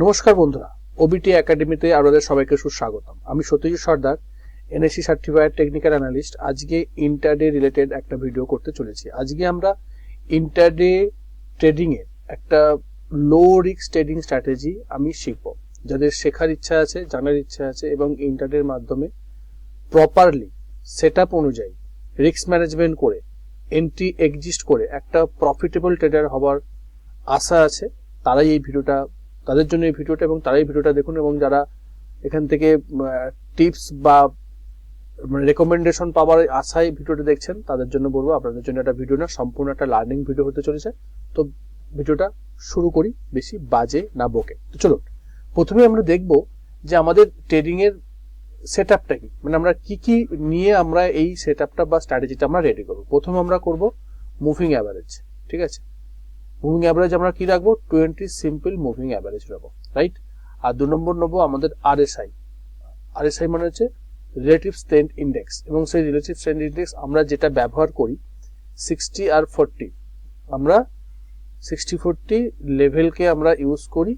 নমস্কার বন্ধুরা ওবিটি একাডেমিতে আপনাদের সবাইকে সুস্বাগতম। আমি Satyajit Sardar NSC certified technical analyst আজকে ইন্টারডে রিলেটেড একটা ভিডিও করতে চলেছি। আজকে আমরা ইন্টারডে ট্রেডিং এর একটা লো রিস্ক ট্রেডিং স্ট্র্যাটেজি আমি শিখব, যাদের শেখার ইচ্ছা আছে, জানার ইচ্ছা আছে, এবং ইন্টারডের মাধ্যমে প্রপারলি সেট অনুযায়ী রিস্ক ম্যানেজমেন্ট করে এন্ট্রি এক্সিস্ট করে একটা প্রফিটেবল ট্রেডার হবার আশা আছে। তারাই এই ভিডিওটা তাদের জন্য এই ভিডিওটা এবং তারাই ভিডিওটা দেখুন এবং যারা এখান থেকে টিপস বা মানে রেকমেন্ডেশন পাওয়ার আশায় ভিডিওটা দেখছেন, তাদের জন্য বলব আপনাদের জন্য একটা ভিডিও না, সম্পূর্ণ একটা লার্নিং ভিডিও হতে চলেছে। তো ভিডিওটা শুরু করি, বেশি বাজে না বকে। তো চলুন, প্রথমে আমরা দেখব যে আমাদের ট্রেডিং এর সেট আপটা কি। মানে আমরা কি কি নিয়ে আমরা এই সেট আপটা বা স্ট্র্যাটেজিটা আমরা রেডি করব। প্রথম আমরা করব মুভিং অ্যাভারেজ ঠিক আছে? মুভিং অ্যাভারেজ আমরা কি রাখব? টোয়েন্টি সিম্পল মুভিং অ্যাভারেজ রাখব রাইট আর দু নম্বর নেব আমাদের আরএসআই আরএসআই মানে হচ্ছে রিলেটিভ স্ট্রেন্থ ইন্ডেক্স এবং সেই রিলেটিভ স্ট্রেন্থ ইন্ডেক্স আমরা যেটা ব্যবহার করি সিক্সটি আর ফোরটি আমরা সিক্সটি ফোরটি লেভেলকে আমরা ইউজ করি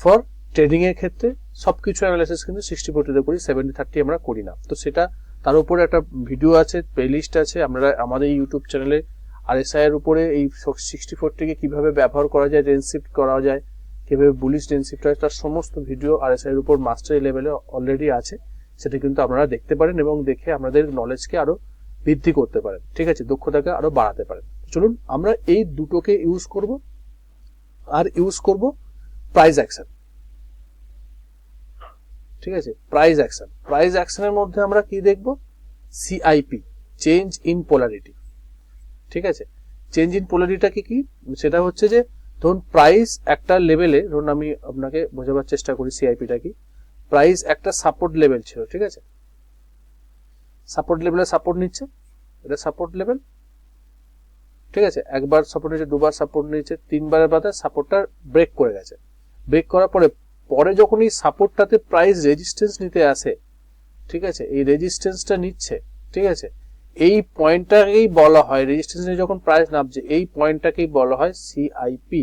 ফর ট্রেডিং এর ক্ষেত্রে। সবকিছু অ্যানালাইসিস কিন্তু সিক্সটি ফোরটিতে করি সেভেন্টি থার্টি আমরা করি না। তো সেটা তার উপরে একটা ভিডিও আছে প্লেলিস্ট আছে, আমরা আমাদের ইউটিউব চ্যানেলে আর এর উপরে এই সিক্সটি ফোরটিকে কীভাবে ব্যবহার করা যায়, রেঞ্জ করা যায়, কীভাবে বুলিশ রেঞ্জ শিফট হয়, তার সমস্ত ভিডিও আর এর উপর মাস্টারি লেভেলে অলরেডি আছে। সেটা কিন্তু আপনারা দেখতে পারেন এবং দেখে আমাদের নলেজকে আরও বৃদ্ধি করতে পারেন। ঠিক আছে? দক্ষতাকে আরও বাড়াতে পারেন। চলুন, আমরা এই দুটোকে ইউজ করব আর ইউজ করব প্রাইজ অ্যাকশন ঠিক আছে? প্রাইজ অ্যাকশন প্রাইজ অ্যাকশনের মধ্যে আমরা কি দেখব? সিআইপি চেঞ্জ ইন পোলারিটি ঠিক আছে? চেঞ্জ ইন পোলারিটা কি সেটা হচ্ছে যে, ধরুন প্রাইস একটা লেভেলে ধরুন আমি আপনাকে বোঝাবার চেষ্টা করি সিআইপিটা কি? প্রাইস একটা সাপোর্ট লেভেল ছিল, ঠিক আছে? সাপোর্ট লেভেলে সাপোর্ট নিচ্ছে? এটা সাপোর্ট লেভেল ঠিক আছে? একবার সাপোর্ট নিচ্ছে, দুবার সাপোর্ট নিচ্ছে তিনবারের বাদে সাপোর্টটা ব্রেক করে গেছে। ব্রেক করার পরে পরে যখন এই সাপোর্টটাতে প্রাইস রেজিস্ট্যান্স নিতে আসে, ঠিক আছে? এই রেজিস্ট্যান্সটা নিচ্ছে, ঠিক আছে? এই পয়েন্টটাকেই বলা হয় রেজিস্ট্যান্স যখন প্রাইস নামছে, এই পয়েন্টটাকেই বলা হয় সিআইপি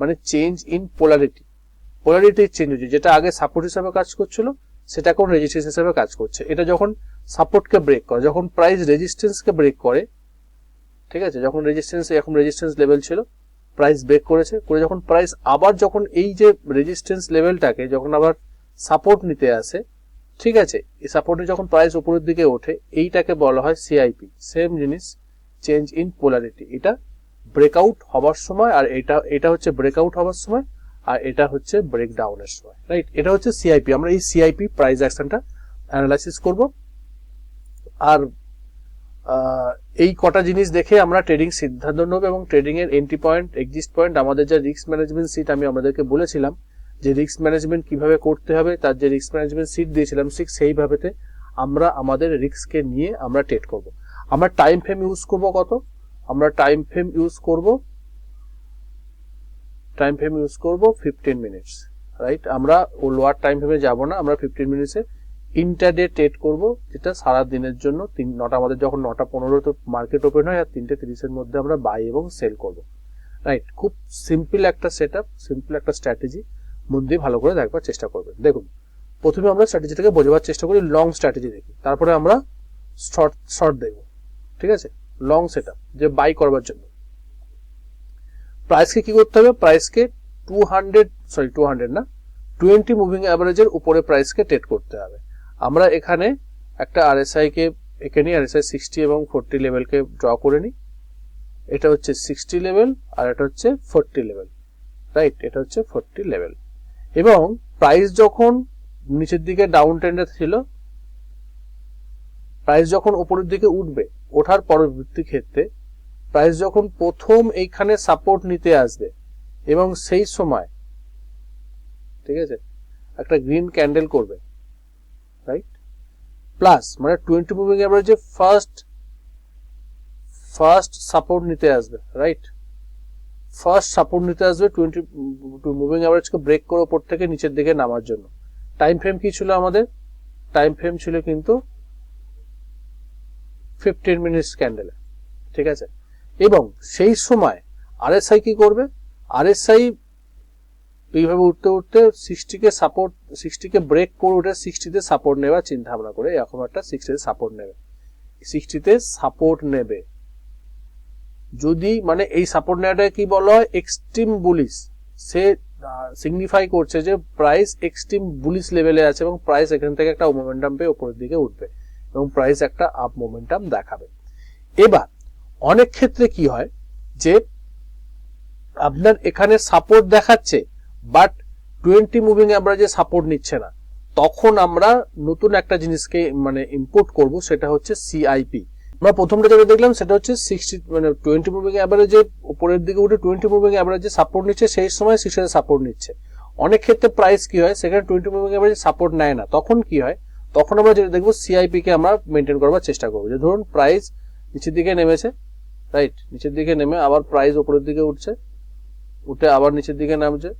মানে change in polarity polarity change হচ্ছে, যেটা আগে সাপোর্ট হিসাবে কাজ করছিল, সেটা এখন রেজিস্ট্যান্স হিসাবে কাজ করছে। এটা যখন সাপোর্টকে ব্রেক করে, যখন প্রাইস রেজিস্ট্যান্সকে ব্রেক করে, ঠিক আছে, যখন রেজিস্ট্যান্স এখন রেজিস্ট্যান্স লেভেল ছিল প্রাইস ব্রেক করেছে, করে যখন প্রাইস আবার যখন এই যে রেজিস্ট্যান্স লেভেলটাকে যখন আবার সাপোর্ট নিতে আসে ঠিক আছে, এই সাপোর্টে যখন প্রাইস উপরের দিকে ওঠে, এইটাকে বলা হয় সিআইপি সেম জিনিস চেঞ্জ ইন পোলারিটি এটা ব্রেকআউট হবার সময়, আর এটা এটা হচ্ছে ব্রেকআউট হবার সময়, আর এটা হচ্ছে ব্রেক ডাউনের সময় রাইট এটা হচ্ছে সিআইপি আমরা এই সিআইপি প্রাইস অ্যাকশনটা অ্যানালাইসিস করব, আর এই কটা জিনিস দেখে আমরা ট্রেডিং সিদ্ধান্ত নেব এবং ট্রেডিং এর এন্ট্রি পয়েন্ট এক্সিস্ট পয়েন্ট আমাদের যে রিস্ক ম্যানেজমেন্ট সিট আমি আমাদেরকে বলেছিলাম যে রিস্ক ম্যানেজমেন্ট কীভাবে করতে হবে, তার যে রিস্ক ম্যানেজমেন্ট সিট দিয়েছিলাম ঠিক সেইভাবেতে আমরা আমাদের রিস্ককে নিয়ে আমরা ট্রেড করব। আমরা টাইম ফ্রেম ইউজ করব কত? আমরা টাইম ফ্রেম ইউজ করব টাইম ফ্রেম ইউজ করব ফিফটিন মিনিটস রাইট আমরা ও লোয়ার টাইম ফ্রেমে যাব না, আমরা ফিফটিন মিনিটসে ইন্টারডে ট্রেড করব, যেটা সারা দিনের জন্য তিন, নটা, আমাদের যখন নটা পনেরো তো মার্কেট ওপেন হয়, আর তিনটে তিরিশের মধ্যে আমরা বাই এবং সেল করব রাইট খুব সিম্পল একটা সেট আপ সিম্পল একটা স্ট্র্যাটেজি মন দিয়ে ভালো করে দেখবার চেষ্টা করবেন। দেখুন, প্রথমে আমরা স্ট্র্যাটেজিটাকে বোঝাবার চেষ্টা করি লং স্ট্র্যাটেজি দেখি। তারপরে আমরা শর্ট শর্ট দেখব ঠিক আছে? লং সেট যে বাই করবার জন্য। প্রাইসকে কি করতে হবে? প্রাইসকে two hundred sorry two hundred না টোয়েন্টি মুভিং অ্যাভারেজের উপরে প্রাইসকে ট্রেড করতে হবে। আমরা এখানে একটা আরএসআই কে এখানে আরএসআই সিক্সটি এবং ফোরটি লেভেলকে ড্র করে নিই। এটা হচ্ছে সিক্সটি লেভেল আর এটা হচ্ছে ফোরটি লেভেল রাইট এটা হচ্ছে ফোরটি লেভেল এবং প্রাইস যখন নিচের দিকে ডাউন ট্রেন্ডে ছিল প্রাইস যখন উপরের দিকে উঠবে, ওঠার পরবর্তী ক্ষেত্রে প্রাইস যখন প্রথম এইখানে সাপোর্ট নিতে আসবে, এবং সেই সময়, ঠিক আছে, একটা গ্রিন ক্যান্ডেল করবে রাইট প্লাস মানে টোয়েন্টি মুভিং অ্যাভারেজে ফার্স্ট ফার্স্ট সাপোর্ট নিতে আসবে রাইট ফার্স্ট সাপোর্ট নিতে আসবে টোয়েন্টি মুভিং অ্যাভারেজকে ব্রেক করে ওপর থেকে নিচের দিকে নামার জন্য। টাইম ফ্রেম কি ছিল আমাদের? টাইম ফ্রেম ছিল কিন্তু ফিফটিন মিনিটস ক্যান্ডেলে ঠিক আছে? এবং সেই সময় আরএসআই কি করবে? আরএসআই এইভাবে উঠতে উঠতে সিক্সটিকে সাপোর্ট সিক্সটিকে ব্রেক করে উঠে সিক্সটিতে সাপোর্ট নেওয়ার চিন্তা ভাবনা করে এরকম একটা সিক্সটিতে সাপোর্ট নেবে। সিক্সটিতে সাপোর্ট নেবে। যদি মানে এই সাপোর্ট নেওয়াটাকে কি বলা হয় এক্সট্রিম বুলিশ সে সিগনিফাই করছে যে প্রাইস এক্সট্রিম বুলিশ লেভেলে আছে এবং প্রাইস এখান থেকে একটা মোমেন্টাম পেয়ে উপরের দিকে উঠবে এবং প্রাইস একটা আপ মোমেন্টাম দেখাবে। এবার, অনেক ক্ষেত্রে কি হয় যে আপনার এখানে সাপোর্ট দেখাচ্ছে বাট টোয়েন্টি মুভিং অ্যাভারেজে সাপোর্ট নিচ্ছে না। তখন আমরা নতুন একটা জিনিসকে মানে ইম্পোর্ট করব, সেটা হচ্ছে সিআইপি আমরা প্রথমটা যেটা দেখলাম সেটা হচ্ছে সিক্সটি মানে টোয়েন্টি মুভিং অ্যাভারেজে উপরের দিকে উঠে টোয়েন্টি মুভিং অ্যাভারেজে সাপোর্ট নিচ্ছে, সেই সময় সিক্সটি সাপোর্ট নিচ্ছে। অনেক ক্ষেত্রে প্রাইস কি হয়? সেখানে টোয়েন্টি মুভিং অ্যাভারেজে সাপোর্ট নেয় না। তখন কি হয়? তখন আমরা যেটা দেখব সিআইপি কে আমরা মেনটেন করবার চেষ্টা করব। যে ধরুন প্রাইস নিচের দিকে নেমেছে রাইট নিচের দিকে নেমে আবার প্রাইস উপরের দিকে উঠছে, উঠে আবার নিচের দিকে নামছে।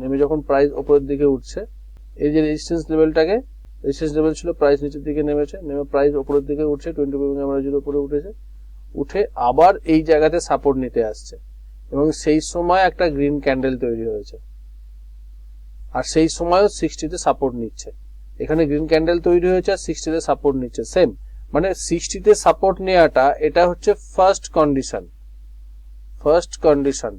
নেমে যখন প্রাইস উপরের দিকে উঠছে, এই যে রেজিস্ট্যান্স লেভেলটাকে রেজিস্ট্যান্স লেভেল ছিল প্রাইস নিচের দিকে নেমেছে, নেমে প্রাইস উপরের দিকে উঠছে টোয়েন্টি মুভিং অ্যাভারেজের উপরে উঠেছে। উঠে আবার এই জায়গাতে সাপোর্ট নিতে আসছে। এবং সেই সময় একটা গ্রিন ক্যান্ডেল তৈরি হয়েছে। আর সেই সময়ও সিক্সটিতে সাপোর্ট নিচ্ছে। এখানে গ্রিন ক্যান্ডেল তৈরি হয়েছে আর সিক্সটিতে সাপোর্ট নিচ্ছে। সেম মানে সিক্সটিতে সাপোর্ট নেওয়াটা, এটা হচ্ছে ফার্স্ট কন্ডিশন ফার্স্ট কন্ডিশন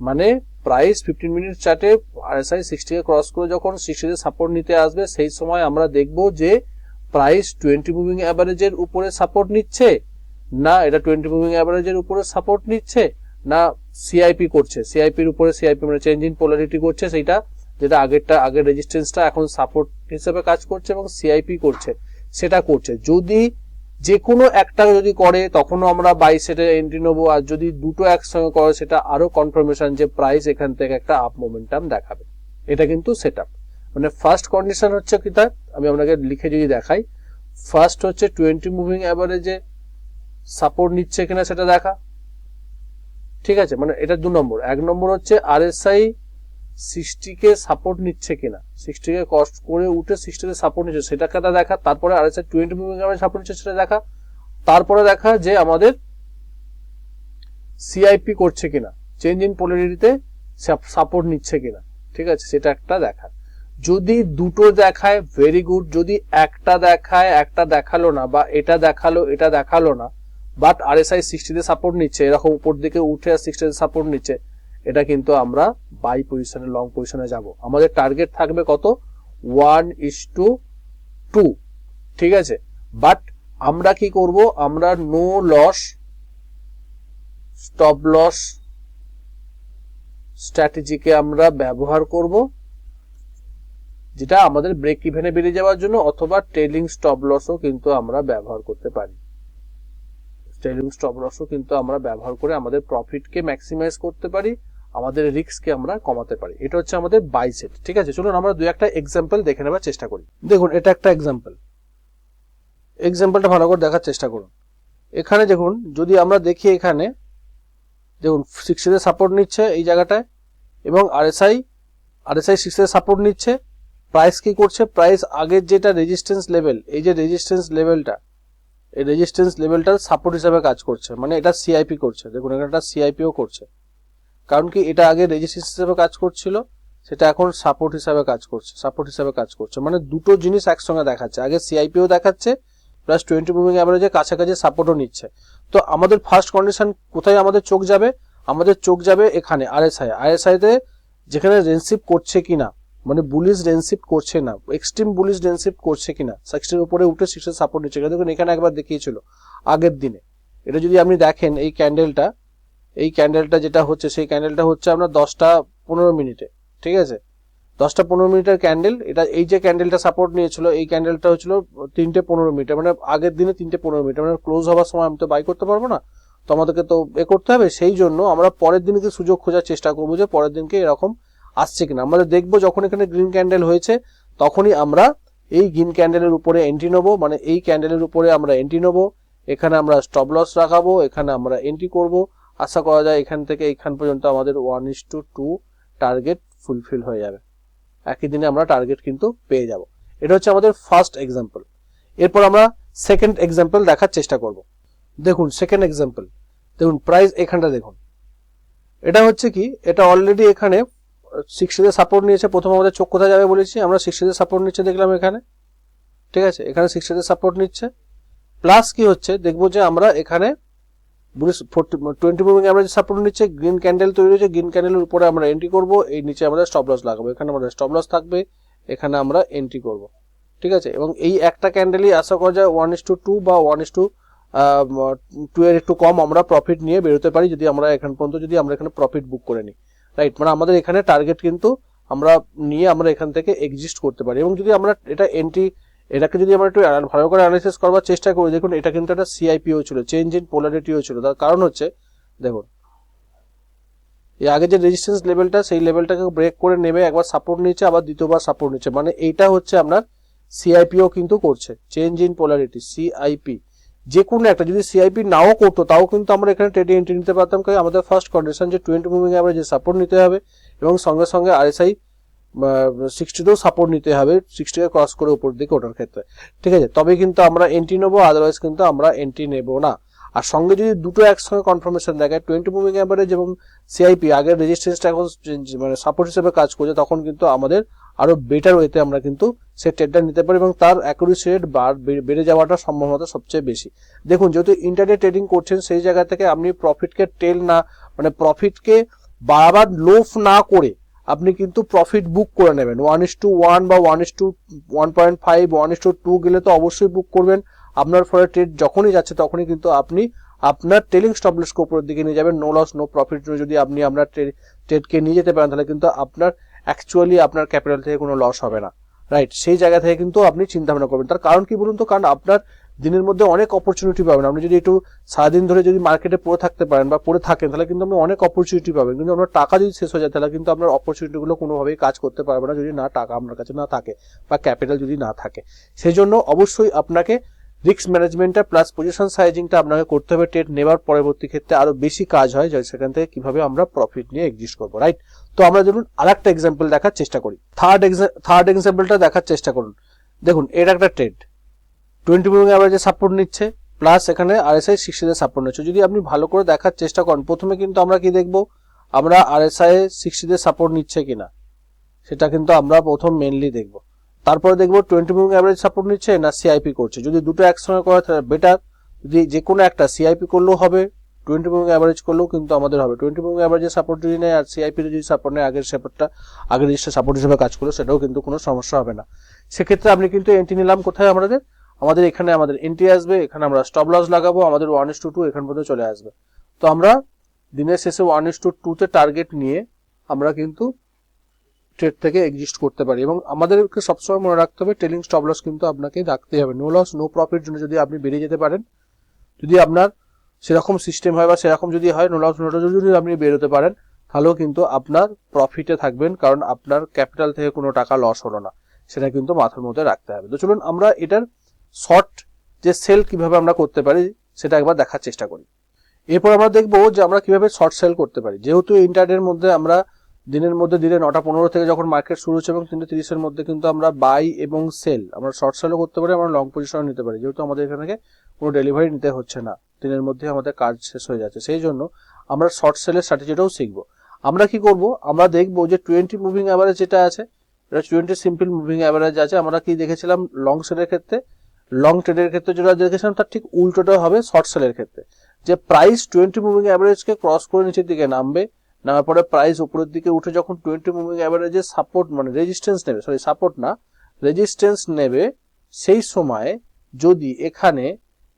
মানে প্রাইস ফিফটিন মিনিট চার্টে আরএসআই সিক্সটিকে ক্রস করে যখন সিক্সটিতে সাপোর্ট নিতে আসবে, সেই সময় আমরা দেখব যে প্রাইস টোয়েন্টি মুভিং অ্যাভারেজের উপরে সাপোর্ট নিচ্ছে, না এটা টোয়েন্টি মুভিং অ্যাভারেজের উপরে সাপোর্ট নিচ্ছে, না সিআইপি করছে। সিআইপির উপরে সিআইপি মানে চেঞ্জ ইন পোলারিটি করছে, সেইটা যেটা আগেরটা, আগের রেজিস্ট্যান্সটা এখন সাপোর্ট হিসেবে কাজ করছে এবং সিআইপি করছে, সেটা করছে। যদি যে কোনো একটা যদি করে, তখনও আমরা বাই সেটে এন্ট্রি নেব। আর যদি দুটো একসঙ্গে করে, সেটা আরও কনফার্মেশন যে প্রাইস এখান থেকে একটা আপ মোমেন্টাম দেখাবে। এটা কিন্তু সেট মানে ফার্স্ট কন্ডিশন হচ্ছে কি তার? আমি আপনাকে লিখে যদি দেখাই ফার্স্ট হচ্ছে টোয়েন্টি মুভিং অ্যাভারেজে সাপোর্ট নিচ্ছে কিনা সেটা দেখা। ঠিক আছে? মানে এটা দু নম্বর। এক নম্বর হচ্ছে আরএসআই সিক্সটিকে সাপোর্ট নিচ্ছে কিনা সিক্সটিকে কস্ট করে উঠে সিক্সটিতে সাপোর্ট নিচ্ছে, সেটাকে দেখা, তারপরে RSI twenty moving average support নিচ্ছে, সেটা দেখা, তারপরে দেখা যে আমাদের সিআইপি করছে কিনা চেঞ্জ ইন পোলারিটিতে সাপোর্ট নিচ্ছে কিনা, ঠিক আছে, সেটা একটা দেখা। যদি দুটো দেখায় ভেরি গুড যদি একটা দেখায়, একটা দেখাল না, বা এটা দেখাল এটা দেখাল না বাট আরএসআই সিক্সটিতে সাপোর্ট নিচ্ছে, এরকম উপর দিকে উঠে আর সিক্সটিতে সাপোর্ট নিচ্ছে এটা কিন্তু আমরা বাই পজিশনে লং পজিশনে যাব। আমাদের টার্গেট থাকবে কত? ওয়ান ইস টু টু ঠিক আছে? বাট আমরা কি করব? আমরা নো লস স্টপ লস স্ট্র্যাটেজিকে আমরা ব্যবহার করব, যেটা আমাদের ব্রেক ইভেনে বেরিয়ে যাওয়ার জন্য অথবা ট্রেলিং স্টপ লসও কিন্তু আমরা ব্যবহার করতে পারি। ট্রেলিং স্টপ লসও কিন্তু আমরা ব্যবহার করে আমাদের প্রফিটকে ম্যাক্সিমাইজ করতে পারি। আমাদের রিস্ককে আমরা কমাতে পারি। এটা হচ্ছে আমাদের বাই সেট ঠিক আছে? চলুন আমরা দু একটা এক্সাম্পল দেখে নেবার চেষ্টা করি। দেখুন, এটা একটা এক্সাম্পল এক্সাম্পলটা ভালো করে দেখার চেষ্টা করুন। এখানে দেখুন, যদি আমরা দেখি এখানে, দেখুন সিক্সটিতে সাপোর্ট নিচ্ছে এই জায়গাটায়, এবং আরএসআই আরএসআই সিক্সটিতে সাপোর্ট নিচ্ছে। প্রাইস কি করছে? প্রাইস আগের যেটা রেজিস্ট্যান্স লেভেল এই যে রেজিস্ট্যান্স লেভেলটা এই রেজিস্ট্যান্স লেভেলটার সাপোর্ট হিসাবে কাজ করছে। মানে এটা সিআইপি করছে। দেখুন, এখানে একটা সিআইপিও করছে। কারণ কি এটা আগে রেজিস্ট্যান্স হিসাবে কাজ করছিল, সেটা এখন সাপোর্ট হিসাবে কাজ করছে সাপোর্ট হিসাবে কাজ করছে। মানে দুটো জিনিস একসঙ্গে দেখাচ্ছে। আগে সিআইপিও দেখাচ্ছে প্লাস টোয়েন্টি মুভিং অ্যাভারেজে কাছাকাছি সাপোর্টও নিচ্ছে। তো আমাদের ফার্স্ট কন্ডিশন কোথায় আমাদের চোখ যাবে? আমাদের চোখ যাবে এখানে আরএসআই আরএসআইতে যেখানে রেনশিপ করছে কিনা মানে বুলিশ রেনশিপ করছে না এক্সট্রিম বুলিশ রেনশিপ করছে কিনা সিক্সটির উপরে উঠে সিক্সের সাপোর্ট নিচ্ছে দেখুন, এখানে একবার দেখিয়েছিল আগের দিনে। এটা যদি আপনি দেখেন এই ক্যান্ডেলটা এই ক্যান্ডেলটা যেটা হচ্ছে, সেই ক্যান্ডেলটা হচ্ছে আপনার দশটা পনেরো মিনিটে, ঠিক আছে? দশটা পনেরো মিনিটের ক্যান্ডেল এটা এই যে ক্যান্ডেলটা সাপোর্ট নিয়েছিল, এই ক্যান্ডেলটা হচ্ছিল তিনটে পনেরো মিনিটে মানে আগের দিনে তিনটে পনেরো মিনিটে মানে ক্লোজ হওয়ার সময় আমি তো বাই করতে পারব না, তো আমাদেরকে তো এ করতে হবে, সেই জন্য আমরা পরের দিনকে সুযোগ খোঁজার চেষ্টা করব যে পরের দিনকে এরকম আসছে কিনা। আমাদের দেখব যখন এখানে গ্রিন ক্যান্ডেল হয়েছে, তখনই আমরা এই গ্রিন ক্যান্ডেলের উপরে এন্ট্রি নেব মানে এই ক্যান্ডেলের উপরে আমরা এন্ট্রি নেব, এখানে আমরা স্টপ লস রাখাবো, এখানে আমরা এন্ট্রি করব আশা করা যায় এখান থেকে এখান পর্যন্ত আমাদের one is to two target fulfil হয়ে যাবে। একই দিনে আমরা টার্গেট কিন্তু পেয়ে যাব। এটা হচ্ছে আমাদের ফার্স্ট এক্সাম্পল এরপর আমরা সেকেন্ড এক্সাম্পল দেখার চেষ্টা করব। দেখুন সেকেন্ড এক্সাম্পল দেখুন প্রাইস এখানটা দেখুন। এটা হচ্ছে কি, এটা অলরেডি এখানে সিক্সটিতে সাপোর্ট নিয়েছে, প্রথম আমাদের চোখ কোথায় যাবে বলেছি, আমরা সিক্সটিতে সাপোর্ট নিচ্ছে দেখলাম এখানে। ঠিক আছে? এখানে সিক্সটিতে সাপোর্ট নিচ্ছে। প্লাস কি হচ্ছে, দেখব যে আমরা এখানে টোয়েন্টি মুভিং অ্যাভারেজ সাপোর্ট নিচ্ছে গ্রিন ক্যান্ডেল তৈরি হয়েছে গ্রিন ক্যান্ডেলের উপরে আমরা এন্ট্রি করব, এই নিচে আমাদের স্টপ লস লাগাবো, এখানে আমাদের স্টপ লস থাকবে, এখানে আমরা এন্ট্রি করব, ঠিক আছে? এবং এই একটা ক্যান্ডেলই আশা করা যায় ওয়ান ইস টু টু বা ওয়ান ইস টু টু এর একটু কম আমরা প্রফিট নিয়ে বেরোতে পারি, যদি আমরা এখান পর্যন্ত যদি আমরা এখানে প্রফিট বুক করে নিই রাইট মানে আমাদের এখানে টার্গেট কিন্তু আমরা নিয়ে আমরা এখান থেকে এক্সিস্ট করতে পারি, এবং যদি আমরা এটা এন্ট্রি এটাকে যদি আমরা একটু ভালো করে অ্যানালাইসিস করবার চেষ্টা করি, দেখুন, এটা কিন্তু একটা সিআইপিও ছিল চেঞ্জ ইন পোলারিটিও ছিল। তার কারণ হচ্ছে, দেখুন, এই আগে যে রেজিস্ট্যান্স লেভেলটা সেই লেভেলটাকে ব্রেক করে নেবে, একবার সাপোর্ট নিচ্ছে, আবার দ্বিতীয়বার সাপোর্ট নিচ্ছে। মানে এইটা হচ্ছে আপনার সিআইপিও কিন্তু করছে চেঞ্জ ইন পোলারিটি সিআইপি যে কোনো একটা, যদি সিআইপি নাও করতো, তাও কিন্তু আমরা এখানে ট্রেডে এন্ট্রি নিতে পারতাম, কারণ আমাদের ফার্স্ট কন্ডিশন যে টোয়েন্টি মুভিং অ্যাভারেজে সাপোর্ট নিতে হবে, এবং সঙ্গে সঙ্গে আরএসআই সিক্সটিতেও সাপোর্ট নিতে হবে সিক্সটিকে ক্রস করে উপর দিকে ওঠার ক্ষেত্রে। ঠিক আছে? তবে কিন্তু আমরা এন্ট্রি নেব আদারওয়াইজ কিন্তু আমরা এন্ট্রি নেব না। আর সঙ্গে যদি দুটো একসঙ্গে কনফার্মেশন দেখায় টোয়েন্টি মুভিং অ্যাভারেজ এবং সিআইপি আগের রেজিস্ট্যান্সটা এখন মানে সাপোর্ট হিসেবে কাজ করছে, তখন কিন্তু আমাদের আরও বেটার ওয়েতে আমরা কিন্তু সে ট্রেডটা নিতে পারি এবং তার অ্যাকুরেসি রেট বেড়ে যাওয়াটা সম্ভাবনা সবচেয়ে বেশি। দেখুন, যেহেতু ইন্টারডে ট্রেডিং করছেন, সেই জায়গা থেকে আপনি প্রফিটকে টেল না মানে প্রফিটকে বারবার লোফ না করে আপনি কিন্তু প্রফিট বুক করে নেবেন। ওয়ান ইস টু ওয়ান বা one is to one point five one is to two গেলে তো অবশ্যই বুক করবেন। আপনার ফলে ট্রেড যখনই যাচ্ছে তখনই কিন্তু আপনি আপনার ট্রেলিং স্টপলেসকে উপরের দিকে নিয়ে যাবেন। নো লস নো প্রফিট যদি আপনি আপনার ট্রেডকে নিয়ে যেতে পারেন, তাহলে কিন্তু আপনার অ্যাকচুয়ালি আপনার ক্যাপিটাল থেকে কোনো লস হবে না। রাইট সেই জায়গা থেকে কিন্তু আপনি চিন্তা ভাবনা করবেন। তার কারণ কি বলুন তো? কারণ আপনার দিনের মধ্যে অনেক অপরচুনিটি পাবেন। আপনি যদি একটু সারাদিন ধরে যদি মার্কেটে পড়ে থাকতে পারেন বা পড়ে থাকেন, তাহলে কিন্তু আপনি অনেক অপরচুনিটি পাবেন। কিন্তু আপনার টাকা যদি শেষ হয়ে যায়, তাহলে কিন্তু আপনার অপরচুনিটিগুলো কোনোভাবেই কাজ করতে পারবে না যদি না টাকা আপনার কাছে না থাকে বা ক্যাপিটাল যদি না থাকে। সেই জন্য অবশ্যই আপনাকে রিস্ক ম্যানেজমেন্টটা প্লাস পজিশন সাইজিংটা আপনাকে করতে হবে। ট্রেড নেবার পরবর্তী ক্ষেত্রে আরও বেশি কাজ হয় সেখান থেকে কীভাবে আমরা প্রফিট নিয়ে এক্সিস্ট করব রাইট তো আমরা ধরুন আর একটা এক্সাম্পল দেখার চেষ্টা করি। থার্ড থার্ড এক্সাম্পলটা দেখার চেষ্টা করুন। দেখুন, এটা একটা ট্রেড টোয়েন্টি মুভিং অ্যাভারেজে সাপোর্ট নিচ্ছে প্লাস এখানে আরএসআই সিক্সটিতে সাপোর্ট নিচ্ছে। যদি আপনি ভালো করে দেখার চেষ্টা করেন, প্রথমে কিন্তু আমরা কি দেখব? আমরা আরএসআই সিক্সটিতে সাপোর্ট নিচ্ছে কিনা? সেটা কিন্তু আমরা প্রথম মেনলি দেখব। তারপরে দেখব টোয়েন্টি মুভিং অ্যাভারেজ সাপোর্ট নিচ্ছে না সিআইপি করছে। যদি দুটো একসঙ্গে করে তাহলে বেটার যদি যে কোনো একটা সিআইপি করলেও হবে, টোয়েন্টি মুভিং অ্যাভারেজ করলেও কিন্তু আমাদের হবে। টোয়েন্টি মুভিং অ্যাভারেজের সাপোর্ট যদি নেয় আর সিআইপি যদি সাপোর্ট নেয়, আগের সাপোর্টটা আগের জিনিসটা সাপোর্ট হিসেবে কাজ করল, সেটাও কিন্তু কোনো সমস্যা হবে না। সেক্ষেত্রে আপনি কিন্তু এন্ট্রি নিলাম কোথায় আমাদের? আমাদের এখানে আমাদের এন্ট্রি আসবে, এখানে আমরা স্টপ লস লাগাবো, আমাদের ওয়ান ইস টু টু এখান পর্যন্ত চলে আসবে। তো আমরা দিনের শেষে ওয়ান ইস টু টুতে টার্গেট নিয়ে আমরা কিন্তু ট্রেড থেকে এক্সিস্ট করতে পারি এবং আমাদেরকে সবসময় মনে রাখতে হবে টেলিং স্টপ লস কিন্তু আপনাকে রাখতে হবে। নো লস নো প্রফিট জন্য যদি আপনি বেরিয়ে যেতে পারেন, যদি আপনার সেরকম সিস্টেম হয় বা সেরকম যদি হয় নো লস নো যদি আপনি বেরোতে পারেন, তাহলেও কিন্তু আপনার প্রফিটে থাকবেন, কারণ আপনার ক্যাপিটাল থেকে কোনো টাকা লস হলো না। সেটা কিন্তু মাথার মধ্যে রাখতে হবে। তো চলুন আমরা এটার শর্ট যে সেল কীভাবে আমরা করতে পারি, সেটা একবার দেখার চেষ্টা করি। এরপর আমরা দেখব যে আমরা কীভাবে শর্ট সেল করতে পারি। যেহেতু ইন্টারনেটের মধ্যে আমরা দিনের মধ্যে দিনে নটা পনেরো থেকে যখন মার্কেট শুরু হচ্ছে এবং তিনটে তিরিশের মধ্যে কিন্তু আমরা বাই এবং সেল আমরা শর্ট সেলও করতে পারি, আমরা লং পজিশনও নিতে পারি। যেহেতু আমাদের এখানে থেকে কোনো ডেলিভারি নিতে হচ্ছে না, দিনের মধ্যে আমাদের কাজ শেষ হয়ে যাচ্ছে। সেই জন্য আমরা শর্ট সেলের স্ট্র্যাটেজিটাও শিখব। আমরা কি করব? আমরা দেখব যে টোয়েন্টি মুভিং অ্যাভারেজ যেটা আছে, এটা টোয়েন্টি সিম্পল মুভিং অ্যাভারেজ আছে। আমরা কি দেখেছিলাম লং সেলের ক্ষেত্রে? লং ট্রেডের ক্ষেত্রে যেটা দেখেছিলাম তার ঠিক উল্টোটা হবে শর্ট সেলের ক্ষেত্রে। যে প্রাইস টোয়েন্টি মুভিং অ্যাভারেজকে ক্রস করে নিচের দিকে নামবে, নামার পরে প্রাইস উপরের দিকে উঠে যখন টোয়েন্টি মুভিং অ্যাভারেজে সাপোর্ট মানে রেজিস্ট্যান্স নেবে সরি সাপোর্ট না রেজিস্ট্যান্স নেবে, সেই সময় যদি এখানে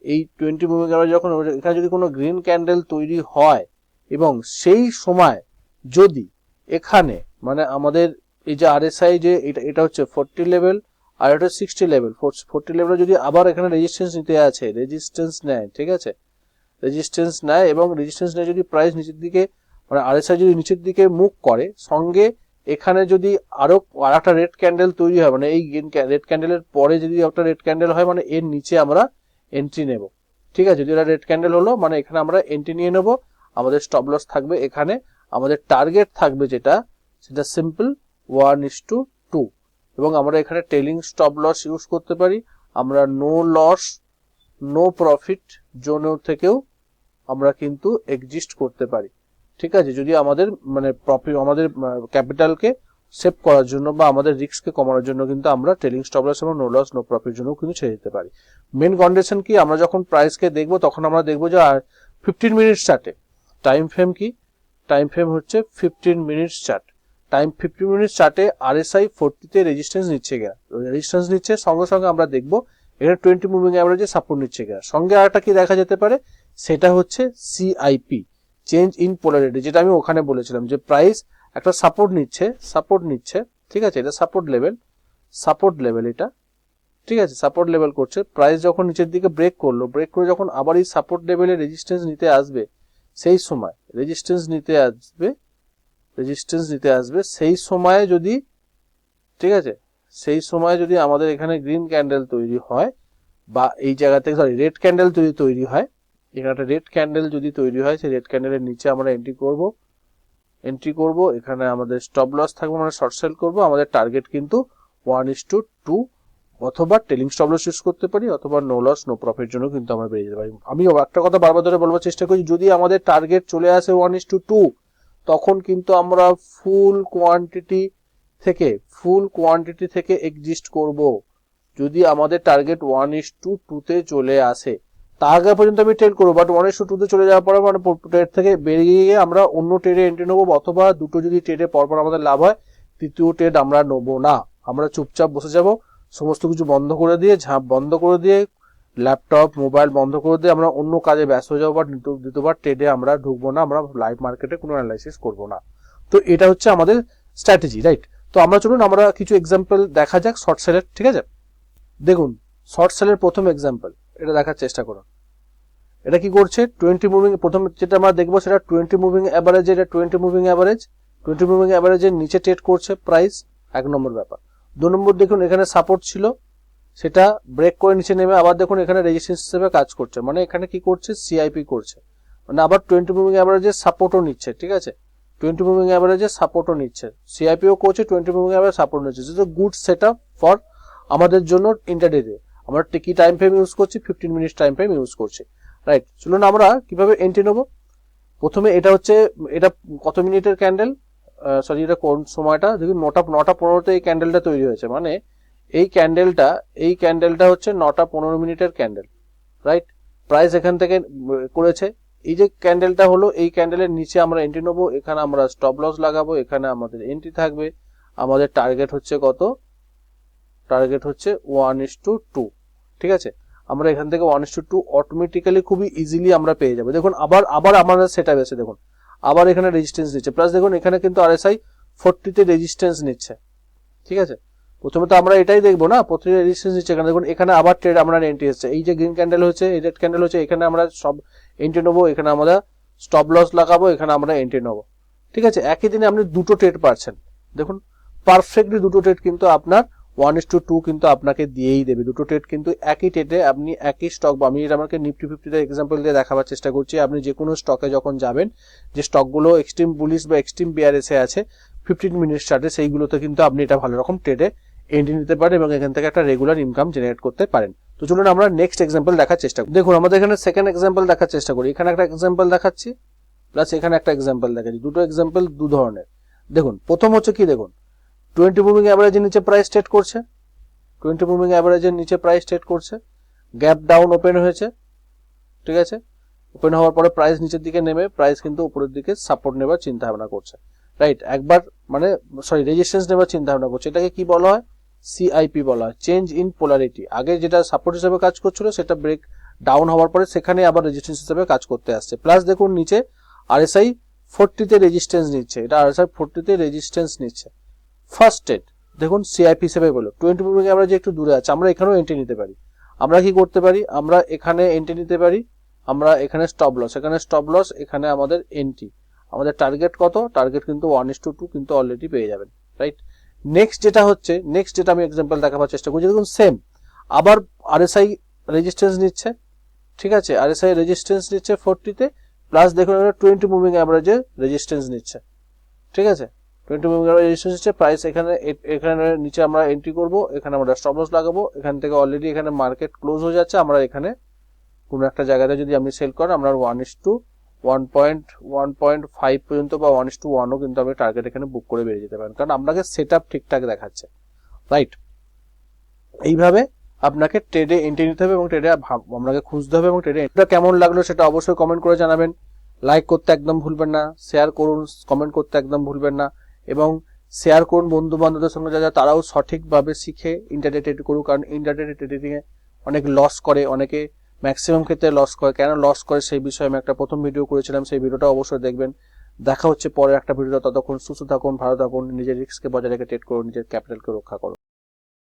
এই টোয়েন্টি মুভিং অ্যাভারেজ যখন এখানে যদি কোনো গ্রিন ক্যান্ডেল তৈরি হয় এবং সেই সময় যদি এখানে মানে আমাদের এই যে আরএসআই যে এটা এটা হচ্ছে ফোরটি লেভেল আর এটা সিক্সটি লেভেল ফোরটি লেভেলে যদি আবার এখানে রেজিস্ট্যান্স নিতে আছে রেজিস্ট্যান্স নেয়, ঠিক আছে? রেজিস্ট্যান্স নেয় এবং রেজিস্ট্যান্স নেয় যদি প্রাইস নিচের দিকে মানে আরএসআই যদি নিচের দিকে মুখ করে, সঙ্গে এখানে যদি আরও আর একটা রেড ক্যান্ডেল তৈরি হয় মানে এই রেড ক্যান্ডেলের পরে যদি একটা রেড ক্যান্ডেল হয় মানে এর নিচে আমরা এন্ট্রি নেব। ঠিক আছে? যদি এটা রেড ক্যান্ডেল হলো মানে এখানে আমরা এন্ট্রি নিয়ে নেব। আমাদের স্টপ লস থাকবে এখানে। আমাদের টার্গেট থাকবে যেটা, সেটা simple one is to two এবং আমরা এখানে টেলিং স্টপ লস ইউজ করতে পারি। আমরা no loss no profit zone থেকেও আমরা কিন্তু এক্সিস্ট করতে পারি। ঠিক আছে? যদি আমাদের মানে প্রফিট আমাদের ক্যাপিটালকে সেভ করার জন্য বা আমাদের রিস্ককে কমানোর জন্য কিন্তু আমরা ট্রেলিং স্টপ লস এবং নো লস নো প্রফিট জন্য কিন্তু ছেড়ে দিতে পারি। মেন কন্ডিশন কি? আমরা যখন প্রাইসকে দেখব, তখন আমরা দেখব যে ফিফটিন মিনিটস চার্টে টাইম ফ্রেম কি? টাইম ফ্রেম হচ্ছে fifteen minutes chart time fifty minute চার্টে আরএসআই ফোরটিতে রেজিস্ট্যান্স নিচ্ছে গিয়া রেজিস্ট্যান্স নিচ্ছে, সঙ্গে সঙ্গে আমরা দেখব এখানে টোয়েন্টি মুভিং অ্যাভারেজে সাপোর্ট নিচ্ছে গিয়া সঙ্গে আরেকটা কি দেখা যেতে পারে? সেটা হচ্ছে সিআইপি চেঞ্জ ইন পোলারিটি যেটা আমি ওখানে বলেছিলাম যে প্রাইস একটা সাপোর্ট নিচ্ছে সাপোর্ট নিচ্ছে, ঠিক আছে? এটা সাপোর্ট লেভেল সাপোর্ট লেভেল এটা, ঠিক আছে? সাপোর্ট লেভেল করছে। প্রাইস যখন নিচের দিকে ব্রেক করল ব্রেক করে যখন আবার এই সাপোর্ট লেভেলে রেজিস্ট্যান্স নিতে আসবে, সেই সময় রেজিস্ট্যান্স নিতে আসবে রেজিস্ট্যান্স দিতে আসবে, সেই সময়ে যদি, ঠিক আছে? সেই সময় যদি আমাদের এখানে গ্রিন ক্যান্ডেল তৈরি হয়, বা এই জায়গা থেকে সরি রেড ক্যান্ডেল যদি তৈরি হয়, এখানে একটা রেড ক্যান্ডেল যদি তৈরি হয়, সেই রেড ক্যান্ডেলের নিচে আমরা এন্ট্রি করব। এন্ট্রি করব, এখানে আমাদের স্টপ লস থাকবে আমরা শর্ট সেল করব। আমাদের টার্গেট কিন্তু ওয়ান ইস টু টু অথবা টেলিং স্টপ লস ইউজ করতে পারি, অথবা নো লস নো প্রফিট জন্য কিন্তু আমরা বেরিয়ে যেতে পারি। আমি একটা কথা বারবার ধরে বলবার চেষ্টা করি, যদি আমাদের টার্গেট চলে আসে ওয়ান ইস টু টু তখন কিন্তু আমরা ফুল কোয়ান্টিটি থেকে ফুল কোয়ান্টিটি থেকে এক্সিস্ট করব। যদি আমাদের টার্গেট ওয়ান ইস টু টুতে চলে আসে, তার আগে পর্যন্ত আমি ট্রেড করব বাট ওয়ান ইস টু টুতে চলে যাওয়ার পরে মানে ট্রেড থেকে বেরিয়ে গিয়ে আমরা অন্য ট্রেডে এন্ট্রি নেব, অথবা দুটো যদি ট্রেডে পরপর আমাদের লাভ হয়, তৃতীয় ট্রেড আমরা নেব না। আমরা চুপচাপ বসে যাব, সমস্ত কিছু বন্ধ করে দিয়ে, ঝাঁপ বন্ধ করে দিয়ে ল্যাপটপ মোবাইল বন্ধ করে দিয়ে আমরা অন্য কাজে ব্যস্ত হয়ে যাব বা দ্বিতীয়বার ট্রেডে আমরা ঢুকবো না, আমরা লাইভ মার্কেটে কোনো অ্যানালাইসিস করব না। তো এটা হচ্ছে আমাদের স্ট্র্যাটেজি রাইট তো আমরা চলুন, আমরা কিছু এক্সাম্পল দেখা যাক শর্ট সেলের ঠিক আছে? দেখুন শর্ট সেলের প্রথম এক্সাম্পল এটা দেখার চেষ্টা করুন। এটা কি করছে? টোয়েন্টি মুভিং প্রথম যেটা আমরা দেখব সেটা টোয়েন্টি মুভিং অ্যাভারেজ এটা twenty moving average twenty moving অ্যাভারেজের নিচে ট্রেড করছে প্রাইস এক নম্বর ব্যাপার। দু নম্বর দেখুন, এখানে সাপোর্ট ছিল সেটা ব্রেক করে নিচে নেমে আবার দেখুন এখানে রেজিস্ট্যান্স হিসেবে কাজ করছে। মানে এখানে কি করছে? সিআইপি করছে। মানে আবার টোয়েন্টি মুভিং অ্যাভারেজে সাপোর্টও নিচ্ছে, ঠিক আছে? টোয়েন্টি মুভিং অ্যাভারেজে সাপোর্টও নিচ্ছে। সিআইপিও করছে টোয়েন্টি মুভিং অ্যাভারেজ সাপোর্ট নিচ্ছে। Is good setup for আমাদের জন্য ইন্টারডেতে আমরা কি টাইম ফ্রেম ইউজ করছি fifteen minutes time frame use করছি। রাইট চলুন আমরা কীভাবে এন্ট্রি নেব? প্রথমে এটা হচ্ছে, এটা কত মিনিটের ক্যান্ডেল সরি এটা কোন সময়টা? দেখুন, নটা নটা পনেরোতে এই ক্যান্ডেলটা তৈরি হয়েছে। মানে এই ক্যান্ডেলটা এই ক্যান্ডেলটা হচ্ছে নটা পনেরো মিনিটের ক্যান্ডেল রাইট প্রাইস এখান থেকে করেছে। এই যে ক্যান্ডেলটা হলো, এই ক্যান্ডেলের নিচে আমরা এন্ট্রি নেব, এখানে আমরা স্টপ লস লাগাবো, এখানে আমাদের এন্ট্রি থাকবে। আমাদের টার্গেট হচ্ছে কত? টার্গেট হচ্ছে ওয়ান ইস টু টু ঠিক আছে? আমরা এখান থেকে one is to two automatically খুবই ইজিলি আমরা পেয়ে যাব। দেখুন, আবার আবার আমাদের সেট আছে, দেখুন। আবার এখানে রেজিস্ট্যান্স নিচ্ছে। প্লাস দেখুন, এখানে কিন্তু আরএসআই ফোরটিতে রেজিস্ট্যান্স নিচ্ছে, ঠিক আছে? প্রথমে তো আমরা এটাই দেখব না প্রতিটা রেজিস্ট্যান্স নিচ্ছে এখানে। দেখুন, এখানে আবার ট্রেড আমরা এন্ট্রি হচ্ছে এই যে গ্রিন ক্যান্ডেল হচ্ছে, এই রেড ক্যান্ডেল হচ্ছে, এখানে আমরা সব এন্ট্রি নেব, এখানে আমরা স্টপ লস লাগাবো, এখানে আমরা এন্ট্রি নেব। ঠিক আছে? একই দিনে আপনি দুটো ট্রেড পাচ্ছেন। দেখুন পারফেক্টলি দুটো ট্রেড কিন্তু আপনার ওয়ান ইস টু টু কিন্তু আপনাকে দিয়েই দেবে। দুটো ট্রেড কিন্তু একই ট্রেডে আপনি একই স্টক বা আমি এটা আমাকে নিফটি ফিফটিতে এক্সাম্পল দিয়ে দেখাবার চেষ্টা করছি। আপনি যে কোনো স্টকে যখন যাবেন, যে স্টকগুলো এক্সট্রিম বুলিশ বা এক্সট্রিম বিআরএসে আছে ফিফটিন মিনিট চার্টে সেইগুলোতে কিন্তু আপনি এটা ভালো রকম ট্রেডে এন্ট্রি নিতে পারেন এবং এখান থেকে একটা রেগুলার ইনকাম জেনারেট করতে পারেন। তো চলুন আমরা নেক্সট এক্সাম্পল দেখার চেষ্টা করি। দেখুন, আমাদের এখানে সেকেন্ড এক্সাম্পল দেখার চেষ্টা করি। এখানে একটা এক্সাম্পল দেখাচ্ছি প্লাস এখানে একটা এক্সাম্পল দেখাচ্ছি। দুটো এক্সাম্পল দু ধরনের। দেখুন, প্রথম হচ্ছে কি দেখুন? টোয়েন্টি মুভিং অ্যাভারেজের নিচে প্রাইস ট্রেড করছে। টোয়েন্টি মুভিং অ্যাভারেজের নিচে প্রাইস ট্রেড করছে। গ্যাপ ডাউন ওপেন হয়েছে। ঠিক আছে? ওপেন হওয়ার পরে প্রাইস নিচের দিকে নেমে প্রাইস কিন্তু উপরের দিকে সাপোর্ট নেবার চিন্তা ভাবনা করছে। রাইট একবার মানে সরি রেজিস্ট্যান্স নেবার চিন্তা ভাবনা করছে। এটাকে কি বলা হয়? সিআইপি বলা চেঞ্জ ইন পোলারিটি আগে যেটা সাপোর্ট হিসেবে কাজ করছিল, সেটা ব্রেক ডাউন হওয়ার পরে সেখানে আবার রেজিস্ট্যান্স হিসেবে কাজ করতে আসছে। প্লাস দেখুন নিচে আরএসআই ফোরটিতে রেজিস্ট্যান্স নিচ্ছে। এটা আরএসআই ফোরটিতে রেজিস্ট্যান্স নিচ্ছে। ফার্স্ট স্টেট দেখুন সিআইপি হিসেবে বলো টোয়েন্টি ফোর আমরা যে একটু দূরে আছে, আমরা এখানেও এন্ট্রি নিতে পারি। আমরা কি করতে পারি? আমরা এখানে এন্ট্রি নিতে পারি। আমরা এখানে স্টপ লস এখানে স্টপ লস এখানে আমাদের এন্ট্রি আমাদের টার্গেট কত? টার্গেট কিন্তু ওয়ান ইস টু টু কিন্তু অলরেডি পেয়ে যাবেন রাইট নেক্সট যেটা হচ্ছে নেক্সট যেটা আমি এক্সাম্পল দেখাবার চেষ্টা করছি, দেখুন সেম আবার আরএসআই রেজিস্ট্যান্স নিচ্ছে, ঠিক আছে? আরএসআই রেজিস্ট্যান্স নিচ্ছে ফোরটিতে প্লাস দেখুন টোয়েন্টি মুভিং অ্যাভারেজে রেজিস্ট্যান্স নিচ্ছে, ঠিক আছে? টোয়েন্টি মুভিং রেজিস্ট্যান্স নিচ্ছে প্রাইস এখানে এখানে নিচে আমরা এন্ট্রি করব, এখানে আমরা স্টপ লস লাগাবো, এখান থেকে অলরেডি এখানে মার্কেট ক্লোজ হয়ে যাচ্ছে, আমরা এখানে কোনো একটা জায়গাতে যদি আপনি সেল করেন, আমরা one is to one point one point five পর্যন্ত বা ওয়ান ইস টু ওয়ানও কিন্তু আপনি টার্গেট এখানে বুক করে বেরিয়ে যেতে পারেন। কারণ আপনাকে সেট আপ ঠিকঠাক দেখাচ্ছে। রাইট এইভাবে আপনাকে ট্রেডে এন্ট্রি নিতে হবে এবং ট্রেডে আপনাকে খুঁজতে হবে এবং ট্রেডে এটা কেমন লাগল সেটা অবশ্যই কমেন্ট করে জানাবেন। লাইক করতে একদম ভুলবেন না। শেয়ার করুন কমেন্ট করতে একদম ভুলবেন না। এবং শেয়ার করুন বন্ধু বান্ধবদের সঙ্গে যারা, তারাও সঠিকভাবে শিখে ইন্টারনেট ট্রেড করুক। কারণ ইন্টারনেট ট্রেডিংয়ে অনেক লস করে, অনেকে ম্যাক্সিমাম ক্ষেত্রে লস করে। কেন লস করে সেই বিষয়ে আমি একটা প্রথম ভিডিও করেছিলাম, সেই ভিডিওটা অবশ্যই দেখবেন। দেখা হচ্ছে পরের একটা ভিডিও ততক্ষণ সুস্থ থাকুন, ভালো থাকুন, নিজের রিস্ককে বজায় রেখে ট্রেড করুন, নিজের ক্যাপিটালকে রক্ষা করুন।